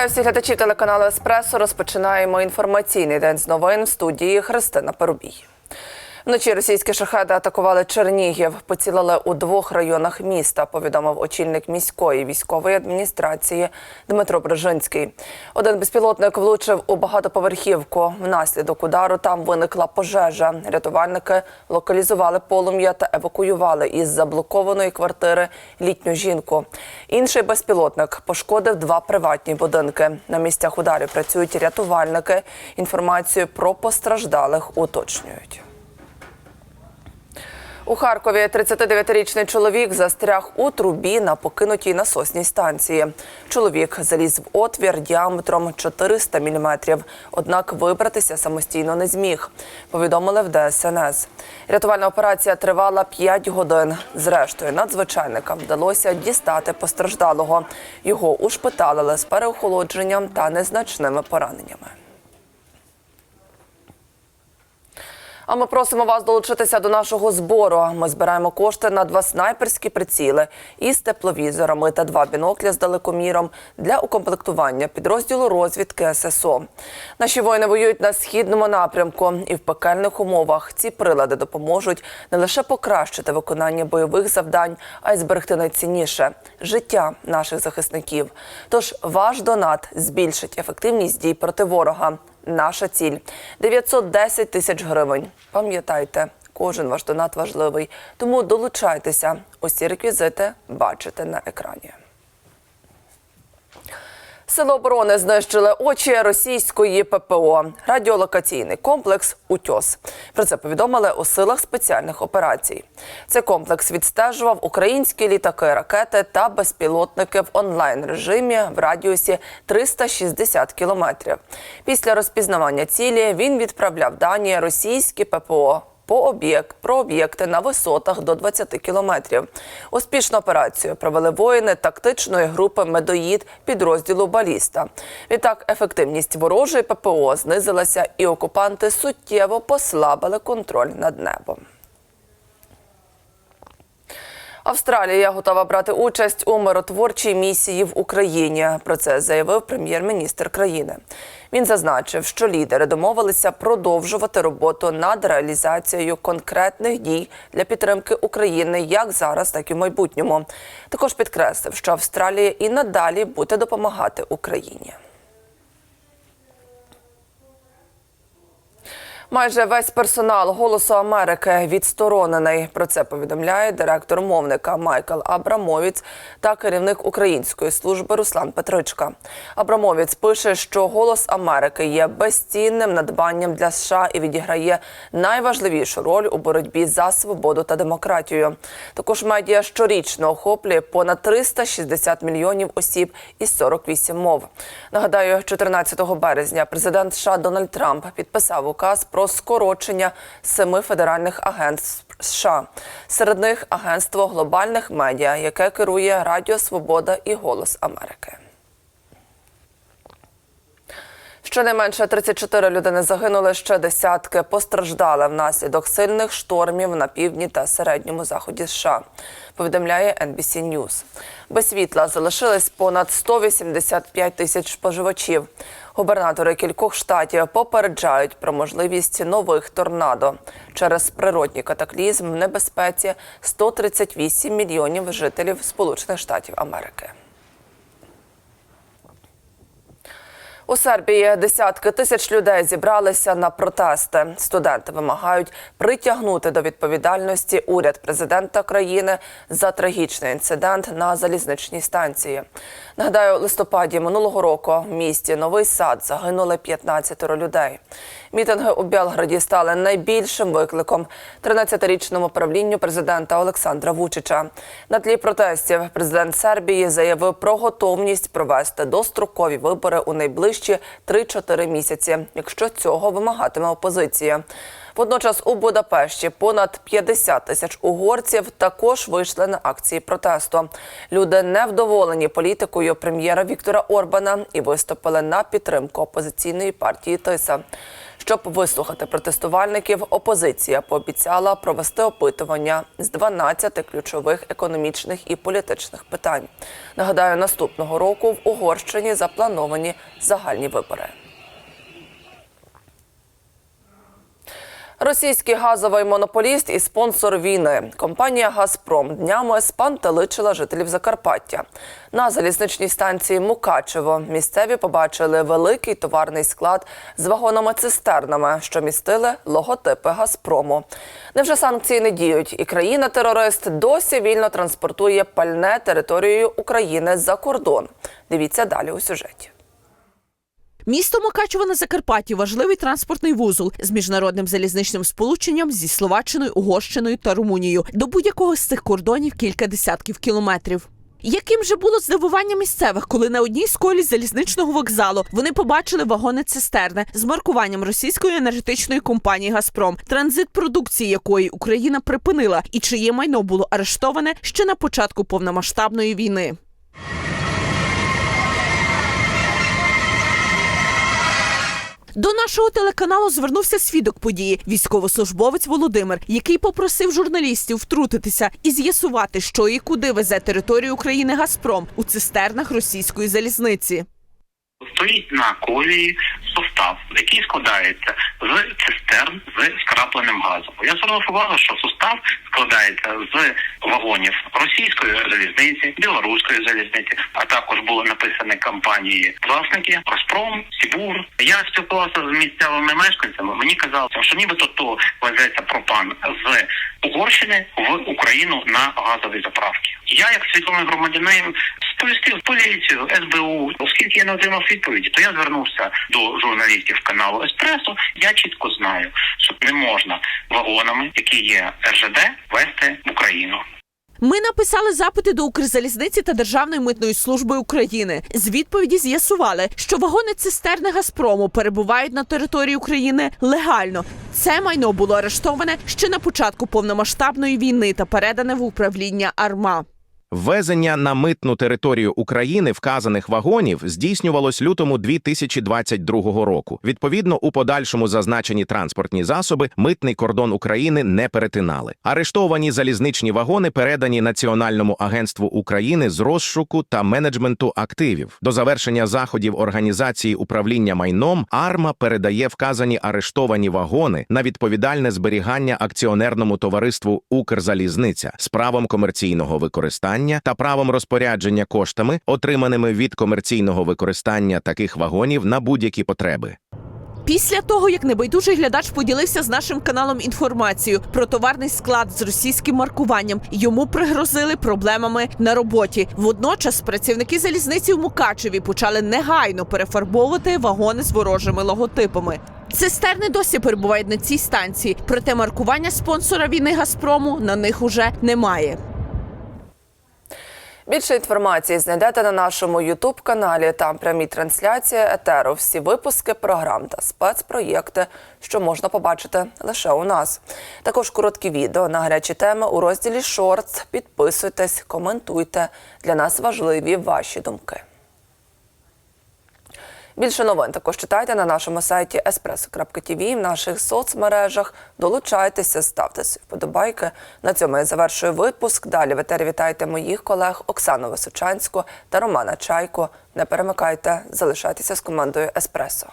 Вітаю всіх глядачів телеканалу Еспресо. Розпочинаємо інформаційний день з новин в студії Христина Парубій. Вночі російські шахеди атакували Чернігів, поцілили у двох районах міста. Повідомив очільник міської військової адміністрації Дмитро Брижинський. Один безпілотник влучив у багатоповерхівку. Внаслідок удару там виникла пожежа. Рятувальники локалізували полум'я та евакуювали із заблокованої квартири літню жінку. Інший безпілотник пошкодив два приватні будинки. На місцях ударів працюють рятувальники. Інформацію про постраждалих уточнюють. У Харкові 39-річний чоловік застряг у трубі на покинутій насосній станції. Чоловік заліз в отвір діаметром 400 мм, однак вибратися самостійно не зміг. Повідомили в ДСНС. Рятувальна операція тривала 5 годин. Зрештою, надзвичайникам вдалося дістати постраждалого. Його ушпиталили з переохолодженням та незначними пораненнями. А ми просимо вас долучитися до нашого збору. Ми збираємо кошти на два снайперські приціли із тепловізорами та два бінокля з далекоміром для укомплектування підрозділу розвідки ССО. Наші воїни воюють на східному напрямку, і в пекельних умовах ці прилади допоможуть не лише покращити виконання бойових завдань, а й зберегти найцінніше життя наших захисників. Тож ваш донат збільшить ефективність дій проти ворога. Наша ціль 910 тисяч гривень. Пам'ятайте, кожен ваш донат важливий, тому долучайтеся. Усі реквізити бачите на екрані. Сили оборони знищили очі російської ППО. Радіолокаційний комплекс УТьос. Про це повідомили у силах спеціальних операцій. Цей комплекс відстежував українські літаки, ракети та безпілотники в онлайн режимі в радіусі 360 кілометрів. Після розпізнавання цілі він відправляв дані російські ППО по об'єкт про об'єкти на висотах до 20 кілометрів. Успішну операцію провели воїни тактичної групи Медоїд підрозділу Баліста. Відтак, ефективність ворожої ППО знизилася, і окупанти суттєво послабили контроль над небом. Австралія готова брати участь у миротворчій місії в Україні. Про це заявив прем'єр-міністр країни. Він зазначив, що лідери домовилися продовжувати роботу над реалізацією конкретних дій для підтримки України як зараз, так і в майбутньому. Також підкреслив, що Австралія і надалі буде допомагати Україні. Майже весь персонал Голосу Америки відсторонений. Про це повідомляє директор мовника Майкл Абрамовіц та керівник української служби Руслан Петричка. Абрамовіц пише, що Голос Америки є безцінним надбанням для США і відіграє найважливішу роль у боротьбі за свободу та демократію. Також медіа щорічно охоплює понад 360 мільйонів осіб із 48 мов. Нагадаю, 14 березня президент США Дональд Трамп підписав указ про скорочення семи федеральних агентств США. Серед них агентство глобальних медіа, яке керує Радіо Свобода і Голос Америки. Щонайменше 34 людини загинули, ще десятки постраждали внаслідок сильних штормів на півдні та середньому заході США. Повідомляє NBC News. Без світла залишились понад 185 тисяч споживачів. Губернатори кількох штатів попереджають про можливість нових торнадо. Через природній катаклізм в небезпеці 138 мільйонів жителів Сполучених Штатів Америки. У Сербії десятки тисяч людей зібралися на протести. Студенти вимагають притягнути до відповідальності уряд президента країни за трагічний інцидент на залізничній станції. Нагадаю, у листопаді минулого року в місті Новий Сад загинули 15 людей. Мітинги у Белграді стали найбільшим викликом 13-річному правлінню президента Олександра Вучича. На тлі протестів президент Сербії заявив про готовність провести дострокові вибори у найближчі 3-4 місяці, якщо цього вимагатиме опозиція. Водночас у Будапешті понад 50 тисяч угорців також вийшли на акції протесту. Люди невдоволені політикою прем'єра Віктора Орбана і виступили на підтримку опозиційної партії Тиса. Щоб вислухати протестувальників, опозиція пообіцяла провести опитування з 12 ключових економічних і політичних питань. Нагадаю, наступного року в Угорщині заплановані загальні вибори. Російський газовий монополіст і спонсор війни компанія Газпром днями спантеличила жителів Закарпаття. На залізничній станції Мукачево місцеві побачили великий товарний склад з вагонами-цистернами, що містили логотипи Газпрому. Невже санкції не діють, і країна-терорист досі вільно транспортує пальне територією України за кордон. Дивіться далі у сюжеті. Місто Мукачево на Закарпатті важливий транспортний вузол з міжнародним залізничним сполученням зі Словаччиною, Угорщиною та Румунією. До будь-якого з цих кордонів кілька десятків кілометрів. Яким же було здивування місцевих, коли на одній з колій залізничного вокзалу вони побачили вагони цистерни з маркуванням російської енергетичної компанії Газпром, транзит продукції якої Україна припинила, і чиє майно було арештоване ще на початку повномасштабної війни. До нашого телеканалу звернувся свідок події, військовослужбовець Володимир, який попросив журналістів втрутитися і з'ясувати, що і куди везе територію України Газпром у цистернах російської залізниці. Стоїть на колії состав, який складається з цистерн з скрапленим газом. Я звернув увагу, що состав складається з вагонів російської залізниці, білоруської залізниці, а також було написане компанії власники Газпром, Сібур. Я спілкувався з місцевими мешканцями. Мені казали, що нібито то везеться пропан з Угорщини в Україну на газові заправки. Я, як свідомий громадянин, сповістив поліцію, СБУ, оскільки я не отримав відповіді, то я звернувся до журналістів каналу Еспресо. Я чітко знаю, що не можна вагонами, які є РЖД, вести в Україну. Ми написали запити до Укрзалізниці та Державної митної служби України. З відповіді з'ясували, що вагони цистерни Газпрому перебувають на території України легально. Це майно було арештоване ще на початку повномасштабної війни та передане в управління АРМА. Ввезення на митну територію України вказаних вагонів здійснювалось лютому 2022 року. Відповідно, у подальшому зазначені транспортні засоби митний кордон України не перетинали. Арештовані залізничні вагони передані Національному агентству України з розшуку та менеджменту активів. До завершення заходів організації управління майном АРМА передає вказані арештовані вагони на відповідальне зберігання акціонерному товариству Укрзалізниця з правом комерційного використання та правом розпорядження коштами, отриманими від комерційного використання таких вагонів на будь-які потреби. Після того, як небайдужий глядач поділився з нашим каналом інформацією про товарний склад з російським маркуванням, йому пригрозили проблемами на роботі. Водночас працівники залізниці в Мукачеві почали негайно перефарбовувати вагони з ворожими логотипами. Цистерни досі перебувають на цій станції, проте маркування спонсора війни Газпрому на них уже немає. Більше інформації знайдете на нашому Ютуб каналі. Там прямі трансляції етеру, всі випуски програм та спецпроєкти, що можна побачити лише у нас. Також короткі відео на гарячі теми у розділі Шортс. Підписуйтесь, коментуйте. Для нас важливі ваші думки. Більше новин також читайте на нашому сайті espresso.tv, в наших соцмережах. Долучайтеся, ставте вподобайки. На цьому я завершую випуск. Далі в етері вітайте моїх колег Оксану Височанську та Романа Чайко. Не перемикайте, залишайтеся з командою Еспресо.